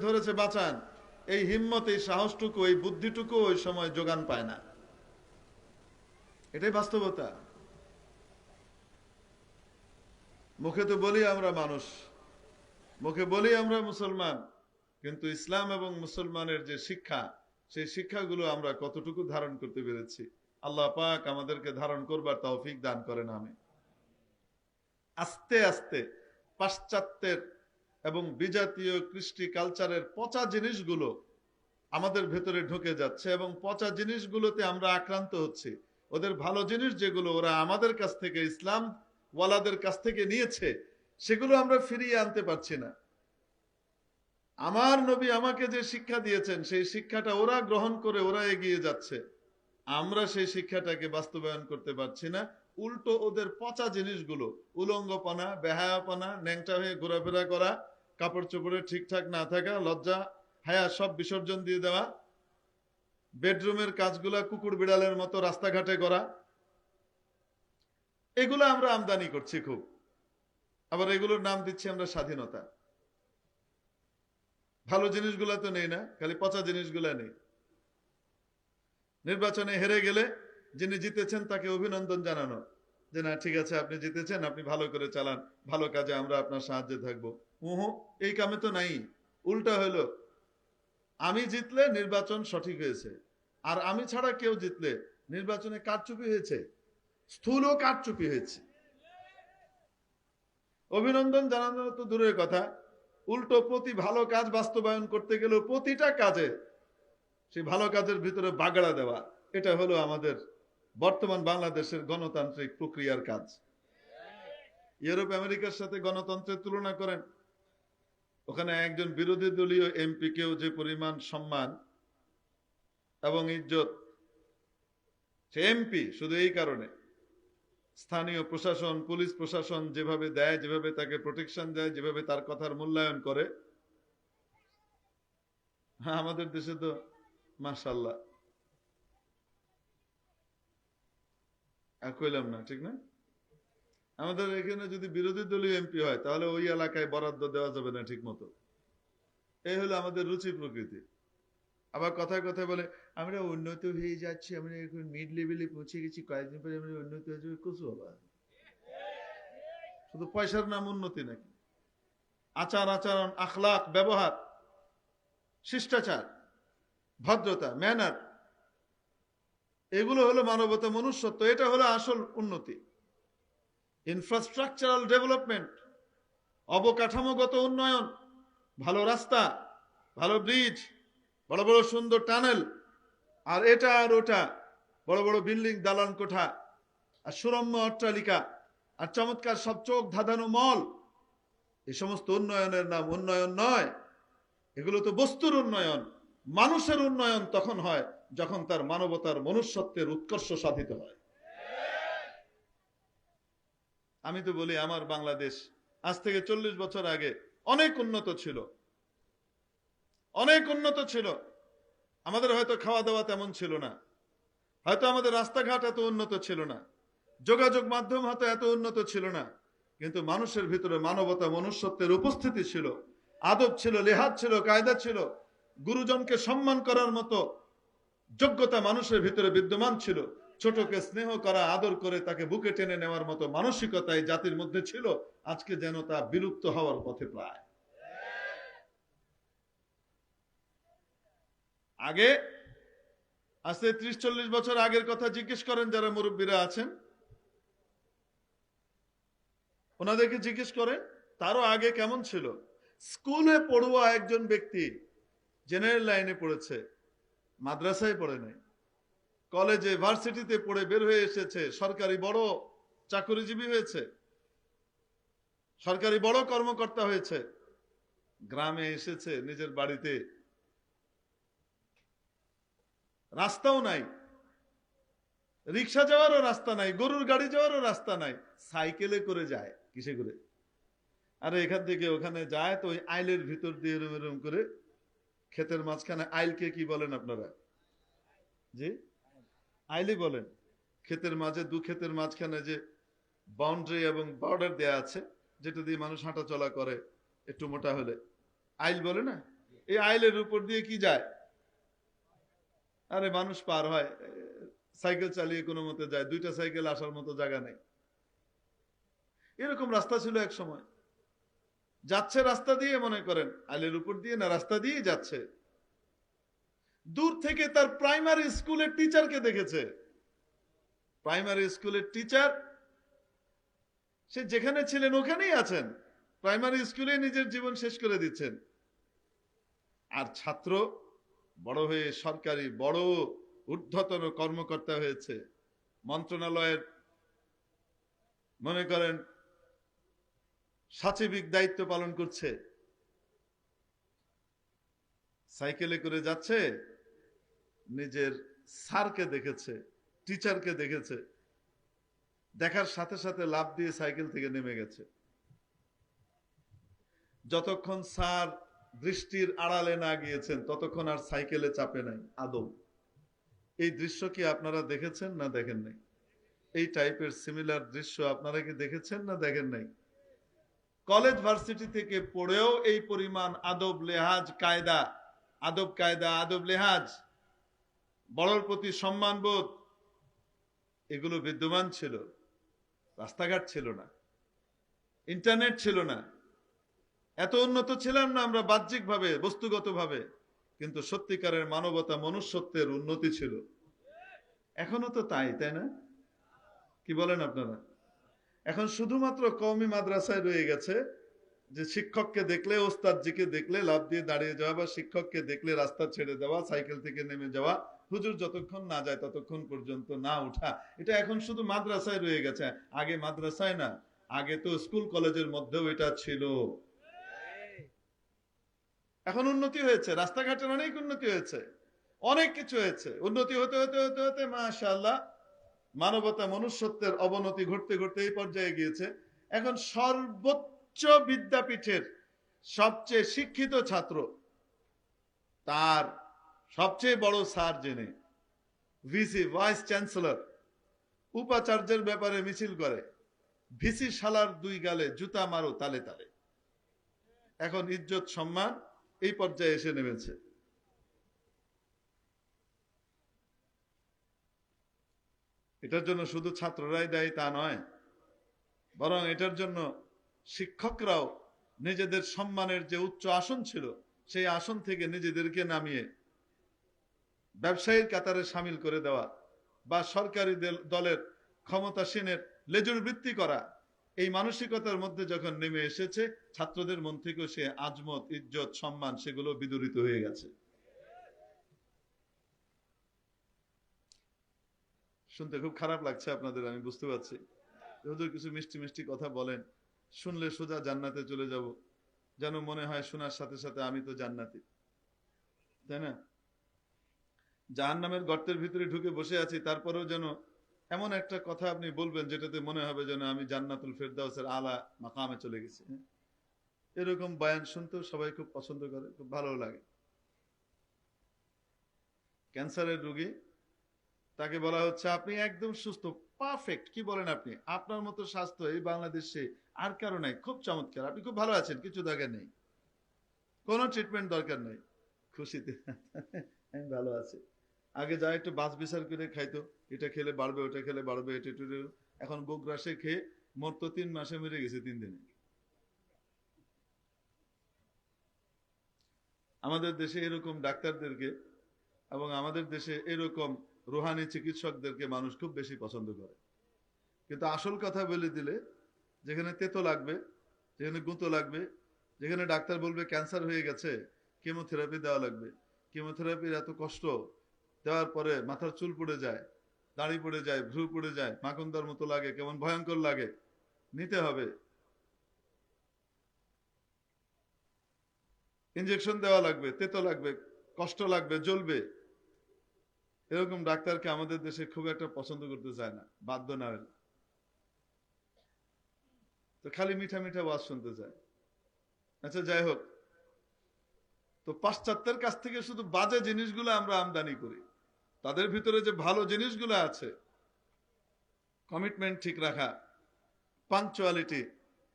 ধরেছে, বাঁচান। এই হিম্মত, এই সাহসটুকু, এই বুদ্ধিটুকু ওই সময় যোগান পায় না। এটাই বাস্তবতা। মুখে তো বলি আমরা মানুষ। মুখে বলি আমরা মুসলমান। কিন্তু ইসলাম এবং মুসলমানের যে শিক্ষা, সেই শিক্ষাগুলো আমরা কতটুকু ধারণ করতে পেরেছি? আল্লাহ পাক আমাদেরকে ধারণ করবার তৌফিক দান করেন আমি আস্তে আস্তে, পাশ্চাত্যের এবং বিজাতীয় কৃষ্টি কালচারের পচা জিনিসগুলো আমাদের ভেতরে ঢুকে যাচ্ছে এবং পচা জিনিসগুলোতে আমরা আক্রান্ত হচ্ছি। ওদের ভালো জিনিস যেগুলো ওরা আমাদের কাছ থেকে, ইসলাম ওয়ালাদের কাছ থেকে নিয়েছে, সেগুলো আমরা ফিরিয়ে আনতে পারছি না। আমার নবী আমাকে যে শিক্ষা দিয়েছেন, সেই শিক্ষাটা ওরা গ্রহণ করে ওরা এগিয়ে যাচ্ছে। আমরা সেই শিক্ষাটাকে বাস্তবায়ন করতে পারছি না। উল্টো ওদের পচা জিনিসগুলো, উলঙ্গপনা, বেহায়াপনা, ন্যাংটা হয়ে ঘোরাফেরা করা কাপড় চোপড়ে ঠিকঠাক না থাকা, লজ্জা, হায়া সব বিসর্জন দিয়ে দেওয়া, বেডরুমের কাজগুলা কুকুর বিড়ালের মতো রাস্তাঘাটে করা, এগুলো আমরা আমদানি করছি খুব। আবার এগুলোর নাম দিচ্ছি আমরা স্বাধীনতা। ভালো জিনিসগুলা তো নেই না, খালি পচা জিনিসগুলা নেই। নির্বাচনে হেরে গেলে যিনি জিতেছেন তাকে অভিনন্দন জানানো। যে না, ঠিক আছে, আপনি জিতেছেন আপনি ভালো করে চালান, ভালো কাজে আমরা আপনার সাহায্যে থাকব। উহু, এই কামে তো নাই। উল্টা হলো আমি জিতলে নির্বাচন সঠিক হয়েছে, আর আমি ছাড়া কেউ জিতলে নির্বাচনে কারচুপি হয়েছে, স্থূল কারচুপি হয়েছে। অভিনন্দন জানানো তো দূরের কথা। উল্টো প্রতি ভালো কাজ বাস্তবায়ন করতে গেলেও প্রতিটা কাজে সেই ভালো কাজের ভিতরে বাগড়া দেওয়া, এটা হলো আমাদের বর্তমান বাংলাদেশের গণতান্ত্রিক প্রক্রিয়ার কাজ। ইউরোপ, আমেরিকার সাথে গণতন্ত্রের তুলনা করেন। ওখানে একজন বিরোধী দলীয় এমপিকেও যে পরিমাণ সম্মান এবং ইজ্জত, সে এমপি শুধু এই কারণে। স্থানীয় প্রশাসন, পুলিশ প্রশাসন যেভাবে দেয়, যেভাবে তাকে প্রোটেকশন দেয়, যেভাবে তার কথার মূল্যায়ন করে, আমাদের দেশে তো মার্শাল্লাহ কইলাম না, ঠিক না? আমাদের এখানে যদি বিরোধী দলীয় এমপি হয়, তাহলে ওই এলাকায় বরাদ্দ দেওয়া যাবে না ঠিক মতো এই হলো আমাদের রুচি প্রকৃতি। আবার কথায় কথায় বলে, আমরা উন্নত হয়ে যাচ্ছি, আমরা এখন মিড লেভেলে পৌঁছে গেছি, কয়েকদিন পরে আমরা উন্নত হয়ে যাবে, কচু বাবা। শুধু পয়সার নাম উন্নতি নাকি? আচার আচরণ আখলাক ব্যবহার, শিষ্টাচার, ভদ্রতা ম্যানার এগুলো হলো মানবতা, মনুষ্যত্ব, এটা হলো আসল উন্নতি। ইনফ্রাস্ট্রাকচারাল ডেভেলপমেন্ট অবকাঠামোগত উন্নয়ন, ভালো রাস্তা, ভালো ব্রিজ বড় বড় সুন্দর টানেল আর এটা আর ওটা, বড় বড় বিল্ডিং দালান কোঠা, আর সুরম্য অট্টালিকা, আর চমৎকার সব চোখ ধাঁধানো মল এই সমস্ত উন্নয়নের নাম উন্নয়ন নয়। এগুলো তো বস্তুর উন্নয়ন, মানুষের উন্নয়ন তখন হয়। যখন তার মানবতার মনুষ্যত্বের উৎকর্ষ সাধিত হয়। আমি তো বলি, আমার বাংলাদেশ আজ থেকে চল্লিশ বছর আগে অনেক উন্নত ছিল। অনেক উন্নত ছিল। আমাদের হয়তো খাওয়া দাওয়া তেমন ছিল না। হয়তো আমাদের রাস্তাঘাট এত উন্নত ছিল না। যোগাযোগ মাধ্যম হয়তো এত উন্নত ছিল না। কিন্তু মানুষের ভিতরে মানবতা, মনুষ্যত্বের উপস্থিতি ছিল। আদব ছিল, লেহাজ ছিল, কায়দা ছিল। গুরুজনকে সম্মান করার মতো যোগ্যতা মানুষের ভিতরে বিদ্যমান ছিল। ছোটকে স্নেহ করা, আদর করে তাকে বুকে টেনে নেওয়ার মতো মানসিকতা এই জাতির মধ্যে ছিল। আজকে যেন তা বিলুপ্ত হওয়ার পথে প্রায়। আগে আজকে ত্রিশ চল্লিশ বছর আগের কথা জিজ্ঞেস করেন যারা মুরব্বীরা আছেন। ওনাদেরকে জিজ্ঞেস করেন, তারও আগে কেমন ছিল? স্কুলে পড়ুয়া একজন ব্যক্তি জেনারেল লাইনে পড়েছে। মাদ্রাসায় পড়ে নাই। কলেজে, ভার্সিটিতে পড়ে বের হয়ে এসেছে। সরকারি বড় চাকরিজীবী হয়েছে। সরকারি বড় কর্মকর্তা হয়েছে। গ্রামে এসেছে নিজের বাড়িতে। রাস্তাও নাই। রিক্সা যাওয়ারও রাস্তা নাই, গরুর গাড়ি যাওয়ারও রাস্তা নাই। সাইকেলে করে যায়, কিসে করে? আরে এখান থেকে ওখানে যায় তো ওই আইলের ভিতর দিয়ে এরম করে ক্ষেতের মাঝখানে আইলকে কি বলেন আপনারা? জি? আইলি বলেন। ক্ষেতের মাঝে, দু ক্ষেতের মাঝখানে যে বাউন্ডারি এবং বর্ডার দেয়া আছে, যেটা দিয়ে মানুষ হাঁটা চলা করে, একটু মোটা হলে। আইল বলে না? এই আইলের উপর দিয়ে কি যায়? আরে মানুষ পার হয়। সাইকেল চালিয়ে কোনো মতে যায়। দুইটা সাইকেল আসার মতো জায়গা নেই। এরকম রাস্তা ছিল এক সময়। যাচ্ছে রাস্তা দিয়ে মনে করেন, আইলের উপর দিয়ে না রাস্তা দিয়ে যাচ্ছে। দূর থেকে তার প্রাইমারি স্কুলের টিচারকে দেখেছে। প্রাইমারি স্কুলের টিচার, সে যেখানে ছিলেন ওখানেই আছেন। প্রাইমারি স্কুলে নিজের জীবন শেষ করে দিচ্ছেন। আর ছাত্র বড় হয়ে সরকারি বড় ঊর্ধ্বতন কর্মকর্তা হয়েছে। মন্ত্রণালয়ের মনে করেন সাচিবিক দায়িত্ব পালন করছে। সাইকেলে করে যাচ্ছে, নিজের স্যারকে দেখেছে, টিচারকে দেখেছে। দেখার সাথে সাথে লাভ দিয়ে সাইকেল থেকে নেমে গেছে। যতক্ষণ স্যার দৃষ্টির আড়ালে না গিয়েছেন, ততক্ষণ আর সাইকেলে চাপে নাই, আদৌ। এই দৃশ্য কি আপনারা দেখেছেন না দেখেন নাই? এই টাইপের সিমিলার দৃশ্য আপনারা কি দেখেছেন না দেখেন নাই? কলেজ ভার্সিটি থেকে পড়েও এই পরিমাণ আদব লেহাজ কায়দা, আদব কায়দা, আদব লেহাজ বড়র প্রতি সম্মানবোধ, এগুলো বিদ্যমান ছিল। রাস্তাঘাট ছিল না। ইন্টারনেট ছিল না। এত উন্নত ছিলাম না আমরা বাহ্যিকভাবে, বস্তুগতভাবে, কিন্তু সত্যিকারের মানবতা মনুষ্যত্বের উন্নতি ছিল। এখনও তো তাই তাই না? কি বলেন আপনারা? এখন শুধুমাত্র কওমি মাদ্রাসায় রয়ে গেছে যে শিক্ষককে দেখলে, ওস্তাদজিকে দেখলে লাভ দিয়ে দাঁড়িয়ে যাওয়া বা শিক্ষককে দেখলে রাস্তা ছেড়ে দেওয়া, সাইকেল থেকে নেমে যাওয়া, হুজুর যতক্ষণ না যায় ততক্ষণ পর্যন্ত না উঠা, এটা এখন শুধু মাদ্রাসায় রয়ে গেছে। আগে মাদ্রাসায় না, আগে তো স্কুল কলেজের মধ্যেও এটা ছিল। এখন উন্নতি হয়েছে, রাস্তাঘাটের অনেক উন্নতি হয়েছে, অনেক কিছু হয়েছে, উন্নতি হতে হতে হতে হতে, মাশাআল্লাহ মানবতা মনুষ্যত্বের অবনতি ঘটতে ঘটতে এই পর্যায়ে গিয়েছে। এখন সর্বোচ্চ বিদ্যাপীঠের সবচেয়ে শিক্ষিত ছাত্র তার সবচেয়ে বড় স্যার জেনে ভিসি, ভাইস চ্যান্সেলর, উপাচার্যের ব্যাপারে মিছিল করে, ভিসি শালার দুই গালে জুতা মারো তালে তালে। এখন ইজ্জত সম্মান এই পর্যায়ে এসে নেমেছে। এটার জন্য শুধু ছাত্ররাই দায়ী তা নয়, বরং এটার জন্য শিক্ষকরাও নিজেদের সম্মানের যে উচ্চ আসন ছিল, সেই আসন থেকে নিজেদেরকে নামিয়ে ব্যবসায়ীর কাতারে সামিল করে দেওয়া বা সরকারি দেল- দলের ক্ষমতাসীনের লেজুর বৃত্তি করা, এই মানসিকতার মধ্যে যখন নেমে এসেছে, ছাত্রদের মন থেকেও সে আজমত, ইজ্জত, সম্মান, সেগুলো বিদরিত হয়ে গেছে। শুনতে খুব খারাপ লাগছে আপনাদের, আমি বুঝতে পারছি। হুজুর কিছু মিষ্টি মিষ্টি কথা বলেন, শুনলে সোজা জান্নাতে চলে যাব। যেন মনে হয় শোনার সাথে সাথে আমি তো জান্নাতি। তাই না? জাহান নামের গর্তের ভিতরে ঢুকে বসে আছি, তারপরেও যেন এমন একটা কথা আপনি বলবেন যেটাতে মনে হবে যেন আমি জান্নাতুল ফেরদাউসের আলা মাকামে চলে গেছি? এরকম বয়ান শুনতেও সবাই খুব পছন্দ করে, খুব ভালো লাগে। ক্যান্সারের রোগী তাকে বলা হচ্ছে, আপনি একদম সুস্থ পারফেক্ট কি বলেন আপনি? আপনার মতো স্বাস্থ্য এই বাংলাদেশে আর কারও নাই। খুব চমৎকার। আপনি খুব ভালো আছেন, কিছু দরকার নেই। কোনো ট্রিটমেন্ট দরকার নেই। খুশিতে আমি ভালো আছি। আগে যা একটু বাস বিচার করে খাইতো, এটা খেলে বাড়বে, ওটা খেলে বাড়বে, এটা একটু এখন গোগ্রাসে খেয়ে মোট তো তিন মাসে মেরে গেছে তিন দিনে। আমাদের দেশে এরকম ডাক্তারদেরকে এবং আমাদের দেশে এরকম রুহানি চিকিৎসকদেরকে মানুষ খুব বেশি পছন্দ করে। কিন্তু আসল কথা বলে দিলে, যেখানে তেতো লাগবে, যেখানে গুঁতো লাগবে, যেখানে ডাক্তার বলবে ক্যান্সার হয়ে গেছে, কেমোথেরাপি দেওয়া লাগবে। কেমোথেরাপির এত কষ্ট, দেওয়ার পরে মাথার চুল পড়ে যায়, দাড়ি পড়ে যায়, ভ্রু পড়ে যায় মাকন্দার মতো লাগে, কেমন ভয়ঙ্কর লাগে, নিতে হবে। ইঞ্জেকশন দেওয়া লাগবে, তেতো লাগবে, কষ্ট লাগবে, জ্বলবে। এরকম ডাক্তারকে আমাদের দেশে খুব একটা পছন্দ করতে চায় না বাধ্য না হলে তো খালি মিঠা মিঠা ওয়াজ শুনতে চায়। আচ্ছা যাই হোক। তো পাশ্চাত্যের কাছ থেকে শুধু বাজে জিনিসগুলো আমরা আমদানি করি। তাদের ভিতরে যে ভালো জিনিসগুলো আছে কমিটমেন্ট ঠিক রাখা পাঞ্চুয়ালিটি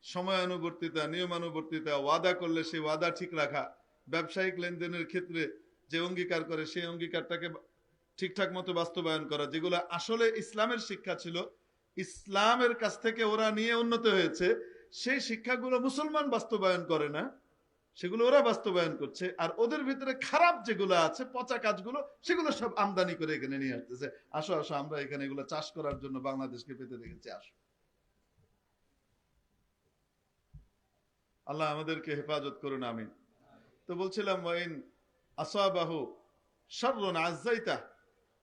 সময়ানুবর্তিতা, নিয়মানুবর্তিতা, ওয়াদা করলে সেই ওয়াদা ঠিক রাখা, ব্যবসায়িক লেনদেনের ক্ষেত্রে যে অঙ্গীকার করে, সেই অঙ্গীকারটাকে ঠিকঠাক মতো বাস্তবায়ন করা, যেগুলো আসলে ইসলামের শিক্ষা ছিল। ইসলামের কাছ থেকে ওরা নিয়ে উন্নত হয়েছে। সেই শিক্ষাগুলো মুসলমান বাস্তবায়ন করে না। সেগুলো ওরা বাস্তবায়ন করছে। আর ওদের ভিতরে খারাপ যেগুলো আছে, পচা কাজগুলো, সেগুলো সব আমদানি করে এখানে নিয়ে আসতেছে। আসো আসো, আমরা এখানে এগুলো চাষ করার জন্য বাংলাদেশকে পেতে রেখেছি আসো। আল্লাহ আমাদেরকে হেফাজত করুন আমি তো বলছিলাম, ওয়াইন আসাবাহু সর্বন আজাইতা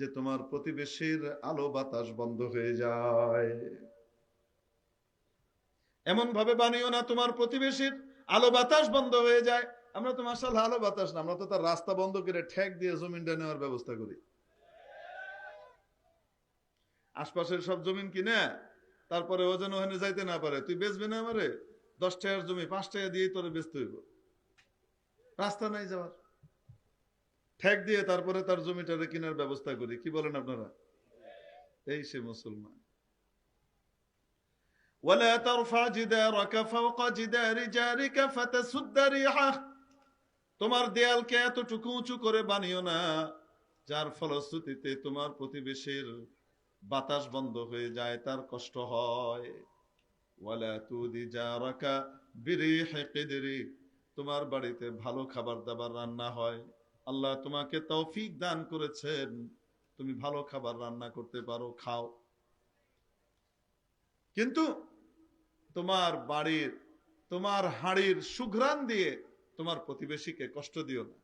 যে তোমার প্রতিবেশীর আলো বাতাস বন্ধ হয়ে যায়। এমন ভাবে বানিও না, তোমার প্রতিবেশীর আলো বাতাস বন্ধ হয়ে যায়। আমরা তো মাসাল আলো বাতাস না, আমরা তো তার রাস্তা বন্ধ করে ঠেক দিয়ে জমিনটা নেওয়ার ব্যবস্থা করি। আশপাশের সব জমিন কিনে, তারপরে ও যেন ওখানে যাইতে না পারে। তুই বেচবি না আমারে? দশ টাকার জমি, পাঁচ টাকা দিয়ে তোরে বেচতে হইব। রাস্তা নাই যাওয়ার। ঠেক দিয়ে তারপরে তার জমিটারে কেনার ব্যবস্থা করি কি বলেন আপনারা এই সে মুসলমান ولا ترفع جدارك فوق جدار جارك فتسد ريحه তোমার দেয়ালকে এতটুকু উঁচু করে বানিও না যার ফলশ্রুতিতে তোমার প্রতিবেশীর বাতাস বন্ধ হয়ে যায় তার কষ্ট হয় ওয়ালা তুদি জারাকা বিরিহি কিদরি তোমার বাড়িতে ভালো খাবার দাবার রান্না হয় আল্লাহ তোমাকে তৌফিক দান করেছেন। তুমি ভালো খাবার রান্না করতে পারো, খাও। কিন্তু তোমার বাড়ির, তোমার হাড়ির সুঘ্রাণ দিয়ে তোমার প্রতিবেশীকে কষ্ট দিও না।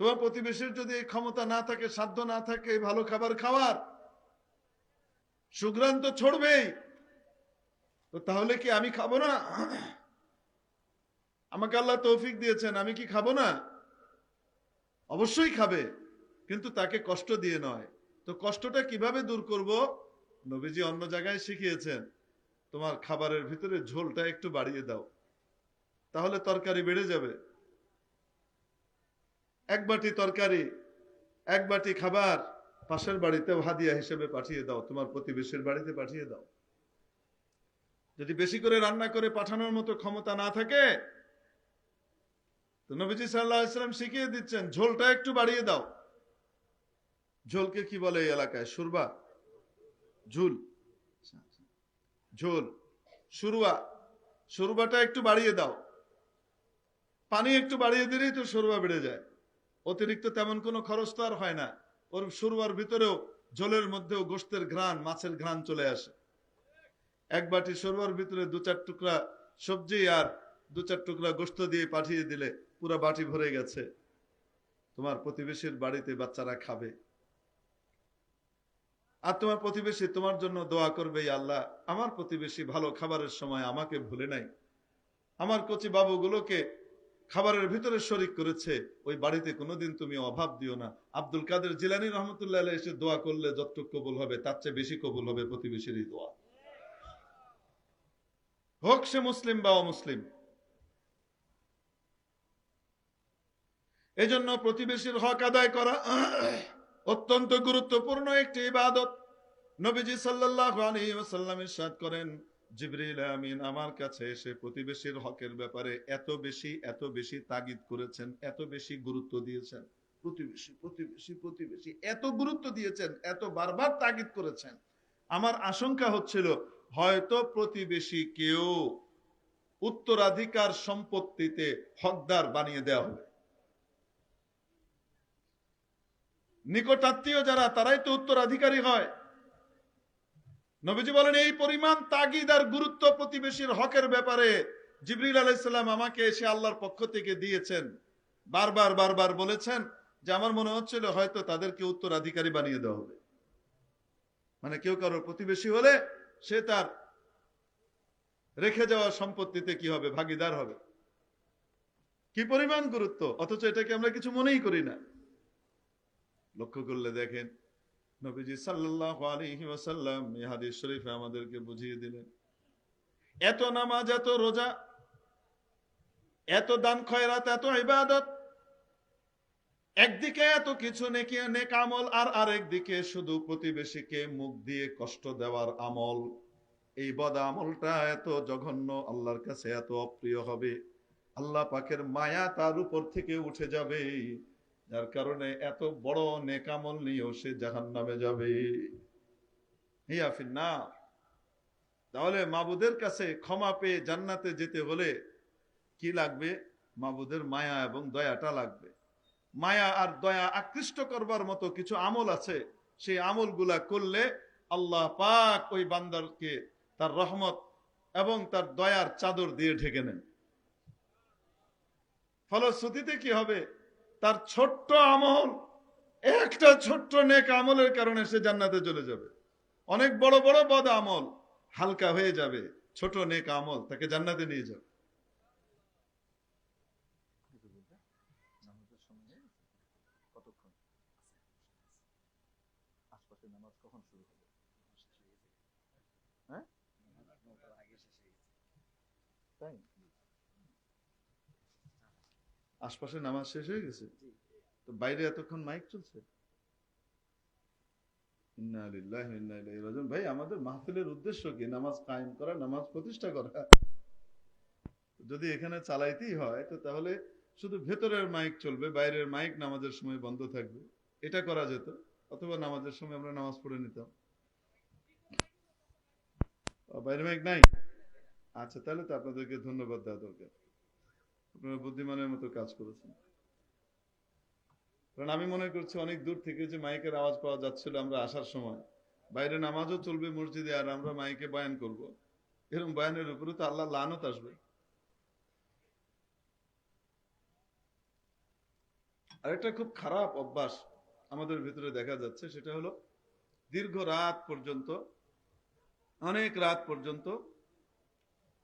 তোমার প্রতিবেশীর যদি ক্ষমতা না থাকে, সাধ্য না থাকে ভালো খাবার খাওয়ার, সুঘ্রাণ তো ছড়বেই। তো তাহলে কি আমি খাব না? আমাকে আল্লাহ তৌফিক দিয়েছেন, আমি কি খাব না? অবশ্যই খাবে, কিন্তু তাকে কষ্ট দিয়ে নয়। তো কষ্টটা কীভাবে দূর করব? নবীজি অন্য জায়গায় শিখিয়েছেন, তোমার খাবারের ভিতরে ঝোলটা একটু বাড়িয়ে দাও, তাহলে তরকারি বেড়ে যাবে। এক বাটি তরকারি, এক বাটি খাবার পাশের বাড়িতেও হাদিয়া হিসেবে পাঠিয়ে দাও, তোমার প্রতিবেশীর বাড়িতে পাঠিয়ে দাও। যদি বেশি করে রান্না করে পাঠানোর মতো ক্ষমতা না থাকে তো নবীজি সাল্লাহ ইসলাম শিখিয়ে দিচ্ছেন, ঝোলটা একটু বাড়িয়ে দাও। ঝোলকে কি বলে এই এলাকায়? সুরবা ঝুল। ঝোল। সুরুয়া সরুবাটা একটু বাড়িয়ে দাও। পানি একটু বাড়িয়ে দিলেই তো সরুয়া বেড়ে যায়। অতিরিক্ত তেমন কোনো খরচ তো আর হয় না। ওর সরুয়ার ভিতরেও ঝোলের মধ্যেও গোস্তের ঘ্রাণ, মাছের ঘ্রাণ চলে আসে। এক বাটি সরুয়ার ভিতরে দু চার টুকরা সবজি আর দু চার টুকরা গোস্ত দিয়ে পাঠিয়ে দিলে পুরো বাটি ভরে গেছে। তোমার প্রতিবেশীর বাড়িতে বাচ্চারা খাবে। আর তোমার প্রতিবেশী তোমার জন্য দোয়া করবে আল্লাহ, আমার প্রতিবেশী ভালো খাবারের সময় আমাকে ভুলে নাই। আমার কচি বাবুগুলোকে খাবারের ভিতরে শরিক করেছে। ওই বাড়িতে কোনোদিন তুমি অভাব দিও না। আব্দুল কাদের জিলানি রহমতুল্লাহ এসে দোয়া করলে যতটুক কবুল হবে, তার চেয়ে বেশি কবুল হবে প্রতিবেশীর দোয়া। হোক সে মুসলিম বা অমুসলিম এজন্য প্রতিবেশীর হক আদায় করা অত্যন্ত গুরুত্বপূর্ণ একটি ইবাদত। নবীজি সাল্লাল্লাহু আলাইহি ওয়াসাল্লাম ইরশাদ করেন, জিবরিল আমিন, আমার কাছে এসে প্রতিবেশীর হকের ব্যাপারে এত বেশি এত বেশি তাগিদ করেছেন, এত বেশি গুরুত্ব দিয়েছেন। প্রতিবেশী প্রতিবেশী প্রতিবেশী, এত গুরুত্ব দিয়েছেন, এত বারবার তাগিদ করেছেন। আমার আশঙ্কা হচ্ছিল, হয়তো প্রতিবেশী কেউ উত্তরাধিকার সম্পত্তিতে হকদার বানিয়ে দেওয়া হবে। নিকটাত্মীয় যারা, তারাই তো উত্তরাধিকারী হয়। নবীজি বলেন, এই পরিমাণ তাগিদ আর গুরুত্ব প্রতিবেশীর হকের ব্যাপারে জিবরিল আলাইসাল্লাম আমাকে এসে আল্লাহর পক্ষ থেকে দিয়েছেন। বারবার বারবার বলেছেন যে আমার মনে হচ্ছিল হয়তো তাদেরকে উত্তরাধিকারী বানিয়ে দেওয়া হবে। মানে কেউ কারও প্রতিবেশী হলে সে তার রেখে যাওয়া সম্পত্তিতে কি হবে, ভাগিদার হবে। কি পরিমাণ গুরুত্ব? অথচ এটাকে আমরা কিছু মনেই করি না। লক্ষ্য করলে দেখেন নবীজি সাল্লাহ আলাইহি ওয়াসাল্লাম হাদিস শরীফে আমাদেরকে বুঝিয়ে দিলেন, এত নামাজ, এত রোজা, এত দান খয়রাত, এত ইবাদত, একদিকে এত কিছু নেকি নেক আমল, আর আরেক দিকে শুধু প্রতিবেশীকে মুখ দিয়ে কষ্ট দেওয়ার আমল। এই বদ আমলটা এত জঘন্য, আল্লাহর কাছে এত অপ্রিয় হবে। আল্লাহ পাকের মায়া তার উপর থেকে উঠে যাবে। যার কারণে এত বড় নেকামল নিয়েও সে জাহান নামে যাবে না তাহলে মাবুদের কাছে ক্ষমা পেয়ে জান্নাতে যেতে হলে কি লাগবে? মাবুদের মায়া এবং দয়াটা লাগবে। মায়া আর দয়া আকৃষ্ট করবার মতো কিছু আমল আছে। সেই আমলগুলা করলে আল্লাহ পাক ওই বান্দারকে তার রহমত এবং তার দয়ার চাদর দিয়ে ঢেকে নেন। ফলশ্রুতিতে কি হবে? তার ছোট্ট আমল, একটা ছোট্ট নেক আমলের কারণে সে জান্নাতে চলে যাবে। অনেক বড় বড় বদ আমল, হালকা হয়ে যাবে, ছোট নেক আমল, তাকে জান্নাতে নিয়ে যাবে। নামাজের সময় হয়ে গেছে? কতক্ষণ আশপাশে নামাজ শেষ হয়ে গেছে? তো বাইরে এতক্ষণ মাইক চলছে। ভাই আমাদের মাহফিলের উদ্দেশ্য কি? নামাজ কায়েম করা নামাজ প্রতিষ্ঠা করা? যদি এখানে চালাইতেই হয় তো তাহলে শুধু ভেতরের মাইক চলবে বাইরের মাইক নামাজের সময় বন্ধ থাকবে। এটা করা যেত অথবা নামাজের সময় আমরা নামাজ পড়ে নিতাম। বাইরে মাইক নাই? আচ্ছা তাহলে তো আপনাদেরকে ধন্যবাদ দেওয়া দরকার। আপনারা বুদ্ধিমানের মতো কাজ করেছেন। কারণ আমি মনে করছি অনেক দূর থেকে যে মাইকের আওয়াজ পাওয়া যাচ্ছিল আমরা আসার সময়। বাইরে নামাজও চলবে মসজিদে আর আমরা মাইকে বয়ান করব। এরকম বয়ানের উপরে তো আল্লাহ লানত আসবে। আরেকটা খুব খারাপ অভ্যাস আমাদের ভিতরে দেখা যাচ্ছে, সেটা হলো দীর্ঘ রাত পর্যন্ত, অনেক রাত পর্যন্ত,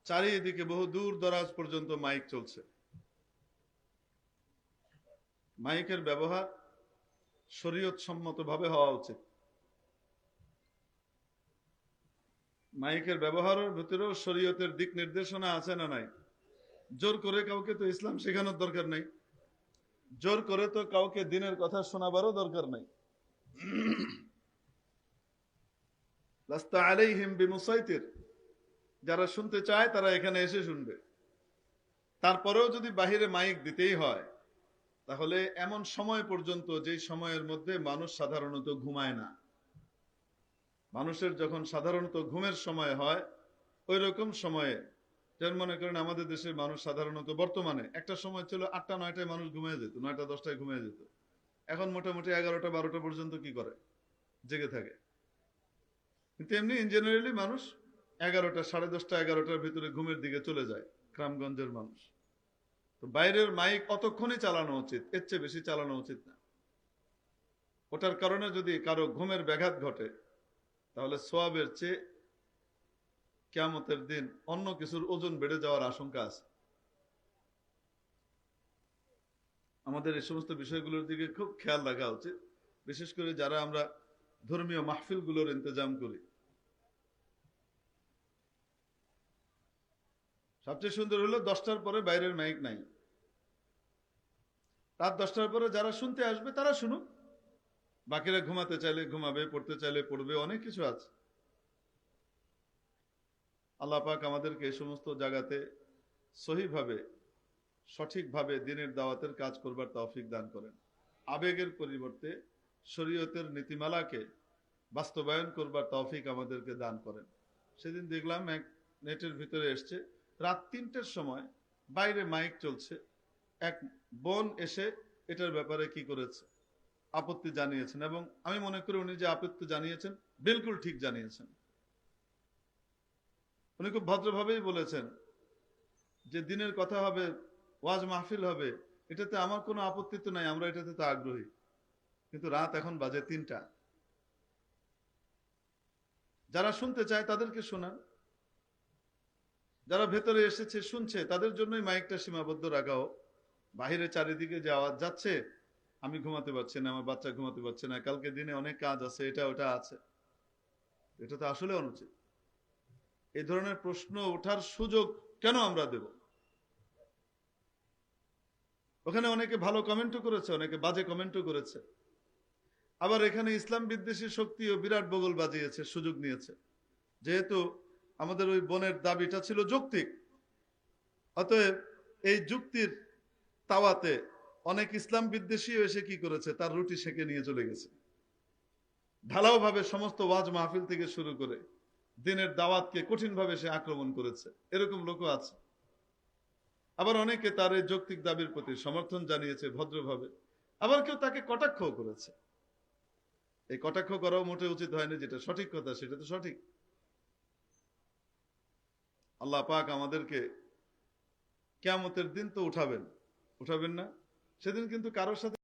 চারিদিকে বহু দূর দরাজ পর্যন্ত মাইক চলছে। মাইকের ব্যবহার শরীয়ত সম্মত ভাবে হওয়া উচিত। মাইকের ব্যবহারের ভিতরেও শরীয়তের দিক নির্দেশনা আছে না নাই? জোর করে কাউকে তো ইসলাম শেখানোর দরকার নাই। জোর করে তো কাউকে দিনের কথা শোনাবারও দরকার নাই। যারা শুনতে চায় তারা এখানে এসে শুনবে। তারপরেও যদি বাহিরে মাইক দিতেই হয় তাহলে এমন সময় পর্যন্ত যেই সময়ের মধ্যে মানুষ সাধারণত ঘুমায় না। মানুষের যখন সাধারণত ঘুমের সময় হয় ওই রকম সময়ে যেমন মনে করেন আমাদের দেশের মানুষ সাধারণত বর্তমানে, একটা সময় ছিল আটটা, নয়টায় মানুষ ঘুমিয়ে যেত, নয়টা, দশটায় ঘুমিয়ে যেত। এখন মোটামুটি এগারোটা, বারোটা পর্যন্ত কি করে? জেগে থাকে। কিন্তু এমনি জেনারেলি মানুষ এগারোটা, সাড়ে দশটা, এগারোটার ভিতরে ঘুমের দিকে চলে যায়, গ্রামগঞ্জের মানুষ। তো বাইরের মাইক অতক্ষণই চালানো উচিত? এর চেয়ে বেশি চালানো উচিত না। ওটার কারণে যদি কারও ঘুমের ব্যাঘাত ঘটে, তাহলে সোয়াবের চেয়ে কেয়ামতের দিন অন্য কিছুর ওজন বেড়ে যাওয়ার আশঙ্কা আছে। আমাদের এই সমস্ত বিষয়গুলোর দিকে খুব খেয়াল রাখা উচিত। বিশেষ করে যারা আমরা ধর্মীয় মাহফিলগুলোর ইন্তজাম করি সবচেয়ে সুন্দর হলো দশটার পরে বাইরের মাইক নাই। রাত দশটার পরে যারা শুনতে আসবে তারা শুনুক। বাকিরা ঘুমাতে চাইলে ঘুমাবে, পড়তে চাইলে পড়বে, অনেক কিছু আছে। আল্লাহ পাক আমাদেরকে এই সমস্ত জায়গাতে সহিভাবে, সঠিকভাবে দিনের দাওয়াতের কাজ করবার তৌফিক দান করেন। আবেগের পরিবর্তে শরীয়তের নীতিমালাকে বাস্তবায়ন করবার তৌফিক আমাদেরকে দান করেন। সেদিন দেখলাম এক নেটের ভিতরে এসছে রাত তিনটের সময় বাইরে মাইক চলছে। এক বোন এসে এটার ব্যাপারে কি করেছে, আপত্তি জানিয়েছেন এবং আমি মনে করি উনি যে আপত্তি জানিয়েছেন বিলকুল ঠিক জানিয়েছেন। উনি খুব ভদ্রভাবেই বলেছেন যে দিনের কথা হবে, ওয়াজ মাহফিল হবে, এটাতে আমার কোনো আপত্তি তো নাই, আমরা এটাতে তো আগ্রহী। কিন্তু রাত এখন বাজে তিনটা। যারা শুনতে চায় তাদেরকে শোনান। যারা ভেতরে এসেছে, শুনছে, তাদের জন্যই মাইকটা সীমাবদ্ধ রাখা হোক বাহিরে চারিদিকে যে আওয়াজ যাচ্ছে, আমি ঘুমাতে পারছি না, আমার বাচ্চা ঘুমাতে পারছে না, কালকে দিনে অনেক কাজ আছে, এটা, ওটা আছে। এটা তো আসলে অনুচিত। এই ধরনের প্রশ্ন ওঠার সুযোগ কেন আমরা দেব? ওখানে অনেকে ভালো কমেন্টও করেছে, অনেকে বাজে কমেন্টও করেছে। আবার এখানে ইসলাম বিদ্বেষী শক্তিও বিরাট বগল বাজিয়েছে, সুযোগ নিয়েছে। যেহেতু আমাদের ওই বোনের দাবিটা ছিল যৌক্তিক। অতএব এই যুক্তির তাওয়াতে অনেক ইসলাম বিদ্বেষীও এসে কি করেছে? তার রুটি সেকে নিয়ে চলে গেছে। ঢালাও ভাবে সমস্ত ওয়াজ মাহফিল থেকে শুরু করে দিনের দাওয়াতকে কঠিন ভাবে সে আক্রমণ করেছে। এরকম লোকও আছে। আবার অনেকে তার এই যৌক্তিক দাবির প্রতি সমর্থন জানিয়েছে ভদ্রভাবে। আবার কেউ তাকে কটাক্ষ করেছে। এই কটাক্ষ করাও মোটে উচিত হয়নি, যেটা সঠিক কথা, সেটা তো সঠিক। আল্লাহ পাক আমাদেরকে কেয়ামতের দিন তো উঠাবেন। উঠাবেন না? সেদিন কিন্তু কারোর সাথে